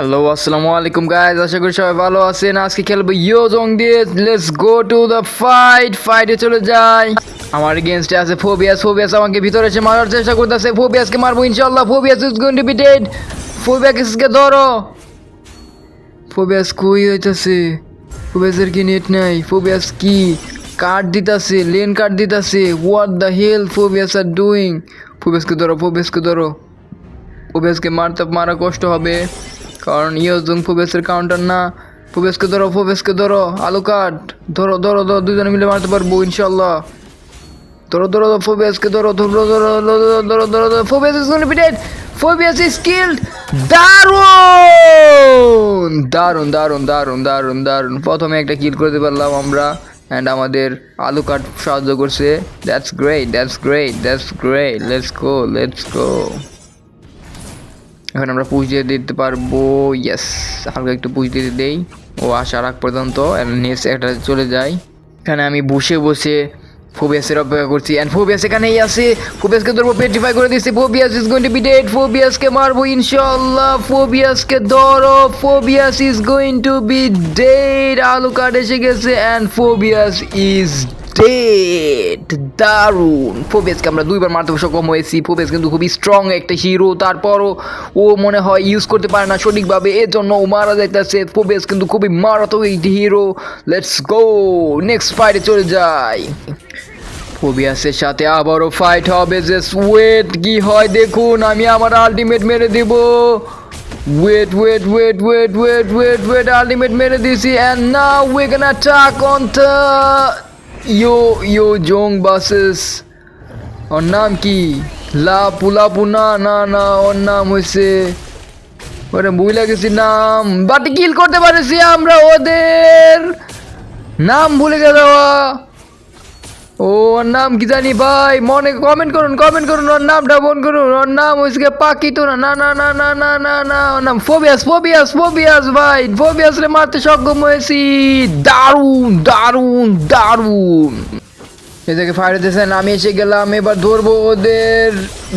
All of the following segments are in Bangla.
হ্যালো আসসালামু আলাইকুম গাইজ আশা করি সবাই ভালো আছেন। আজকে খেলব ইয়ো জং দিয়ে let's go to the fight ফাইটে চলে যাই। আমার এগেনস্টে আছে ফোবিয়াস ফোবিয়াস আমাকে ভিতরে এসে মারার চেষ্টা করতেছে। ফোবিয়াসকে মারবো, ইনশাআল্লাহ। Phoveus is going to be dead ফোবিয়াসকে ধরো। ফোবিয়াস কই হইতাছে? ফোবিয়াসের কি নেট নাই? ফোবিয়াস কি? কার্ড দিতাছে লেন card দিতাছে। What the hell Phoveus are doing ফোবিয়াসকে ধরো ফোবিয়াসকে ধরো। ফুবেসকে মারতে, মারা কষ্ট হবে। কারণ ইয়োজুং ফুবেসের কাউন্টার না ফুবেসকে ধরো ফুবেসকে ধরো আলু কাট ধরো ধরো ধরো দুজনে মিলে মারতে পারব ইনশাল্লাহ ধরো ধরো ফুবেসকে ধরো ধরো ধরো ধরো ধরো ধরো Phoveus is gonna be dead Phoveus is killed দারুণ দারুণ দারুণ দারুণ দারুণ দারুণ প্রথমে একটা কিল করতে পারলাম আমরা অ্যান্ড আমাদের আলু কাট সাহায্য করছে that's great that's great that's great let's go let's go এখন আমরা পুষ দিয়ে দিতে পারব ইয়েস হালকা একটু পুষ দিয়ে দেই। ও আসার আগ পর্যন্ত নেক্সট একটা চলে যায়। এখানে আমি বসে বসে ফোবিয়াসের অপেক্ষা করছি অ্যান্ড ফোবিয়াস এখানেই আছে। ফোবিয়াসকে ধরবো পেট্রিফাই করে দিচ্ছি। Phoveus is going to be dead ফোবিয়াসকে মারবো ইনশাল্লাহ ফোবিয়াসকে ধরো Phoveus is going to be dead Alucard এসে গেছে অ্যান্ড ফোবিয়াস ইজ ডেড দারুণ। ফোবিয়াসকে আমরা দুইবার মারতে সক্ষম হয়েছি। ফোবিয়াস কিন্তু খুবই স্ট্রং একটা হিরো তারপরও ও মনে হয় ইউজ করতে পারে না সঠিকভাবে। এর জন্য ও মারা যাইতেছে। ফোবিয়াস কিন্তু খুবই মারাত্মক একটি হিরো লেটস গো নেক্সট ফাইটে চলে যাই। ফোবিয়াসের সাথে আবারও ফাইট হবে যে ওয়েট কি হয় দেখুন। আমি আমার আলটিমেট মেরে দিব। Wait wait wait wait wait wait wait ultimate মেরে দিছি। And now we can attack on the yo yo Jong buses ওর নাম কি লা পুলাপু না না না ওর নাম হয়েছে ওরে মহিলা গেছি নাম বাট কিল করতে পারেছি আমরা ওদের নাম ভুলে গেল ওর নাম কি জানি ভাই? মনে কমেন্ট করুন কমেন্ট করুন, ওর নামটা বোন করুন। ওর নাম হয়েছে পাকি তো না না না না না না না না, ওর নাম ফোবিয়াস ফোবিয়াস ফোবিয়াস ভাই। ফোবিয়াস রে মারতে সক্ষম হয়েছি। দারুণ দারুণ দারুণ। এদিকে ফায়ার দিয়েছেন আমি এসে গেলাম। এবার ধরবো ওদের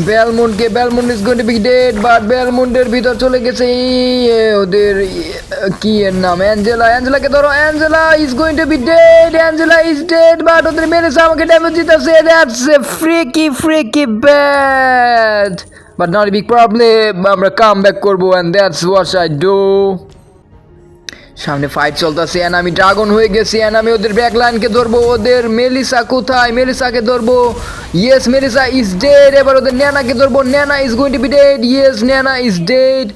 বেলমুন্ডকে Belmund is going to be dead but বেলমুন্ডের ভিতর চলে গেছে। ওদের কি এর নাম? অ্যাঞ্জেলা অ্যাঞ্জেলাকে ধরো। Angela is going to be dead Angela is dead but ওদের মেরেছে, আমাকে ড্যামেজ দিতেছে। That's a freaky freaky bad but not big problem আমরা কাম ব্যাক করব and that's what I do সামনে ফাইট চলতেছে আমি ড্রাগন হয়ে গেছি এন্ড আমি ওদের ব্যাক লাইনকে ধরবো, ওদের মেলিসা কোথায়? মেলিসাকে ধরবো ইয়েস মেলিসা ইজ ডেড এবার ওদের ন্যানাকে ধরবো, Nana is going to be dead yes Nana is dead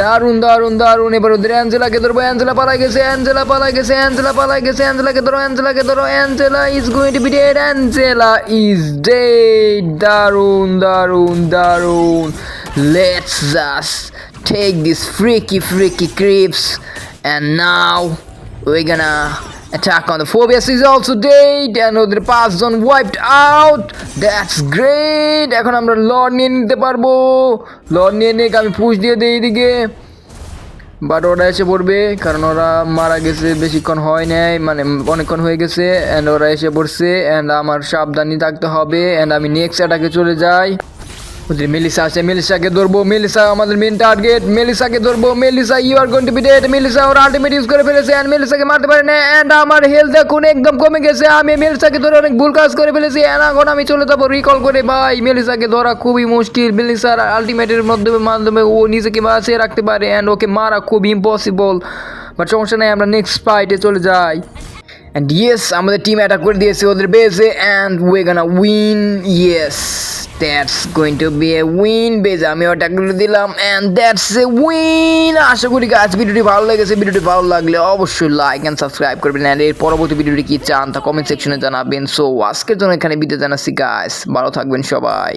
দারুণ দারুণ দারুণ এবার ওদের অ্যাঞ্জেলাকে ধরবো, অ্যাঞ্জেলা পালা গেছে, অ্যাঞ্জেলা পালা গেছে, অ্যাঞ্জেলা পালা গেছে, অ্যাঞ্জেলাকে ধরো অ্যাঞ্জেলাকে ধরো, Angela is going to be dead Angela is dead দারুণ দারুণ দারুণ let's just take these freaky freaky creeps and now, we're gonna attack on the phobias is also dead and ওদের পাঁচজন wiped out. That's great. এখন আমরা লর্ড নিয়ে নিতে পারব। লর্ড নিয়ে নিয়ে আমি পুশ দিয়ে দিই এদিকে। বাট ওরা এসে পড়বে, কারণ ওরা মারা গেছে, বেশিক্ষণ হয় নাই মানে অনেকক্ষণ হয়ে গেছে অ্যান্ড ওরা এসে পড়ছে অ্যান্ড আমার সাবধানী থাকতে হবে অ্যান্ড আমি নেক্সট অ্যাটাকে চলে যাই। মেলিসা আছে মেলিসাকে ধরবো মেলিসা আমাদের মেন টার্গেট মেলিসাকে ধরবো Melissa you are going to be dead Melissa or ultimate use করে ফেলেছে এন্ড মেলিসাকে মারতে পারে না এন্ড আমার হেলথ এখন একদম কমে গেছে, আমি মেলিসাকে ধরে অনেক ভুল কাজ করে ফেলেছি এন্ড এখন আমি চলে যাব রিকল করে, ভাই মেলিসাকে ধরা খুবই মুশকিল মেলিসার আলটিমেটের মাধ্যমে মাধ্যমে ও নিজেকে বাঁচিয়ে রাখতে পারে এন্ড ওকে মারা খুব ইম্পসিবল বাট সমস্যা নেই, আমরা নেক্সট ফাইটে চলে যাই অ্যান্ড ইয়েস আমাদের টিম অ্যাটাক করে দিয়েছে ওদের বেসে and we gonna win yes that's going to be a win base আমি ওটা করে দিলাম অ্যান্ড দ্যাটস এ উইন আশা করি আজ ভিডিওটি ভালো লেগেছে। ভিডিওটি ভালো লাগলে অবশ্যই লাইক অ্যান্ড সাবস্ক্রাইব করবেন অ্যান্ড এর পরবর্তী ভিডিওটি কি চান তা কমেন্ট সেকশনে জানাবেন। সো আজকের জন্য এখানে বিদায় জানাচ্ছি গাইস ভালো থাকবেন সবাই।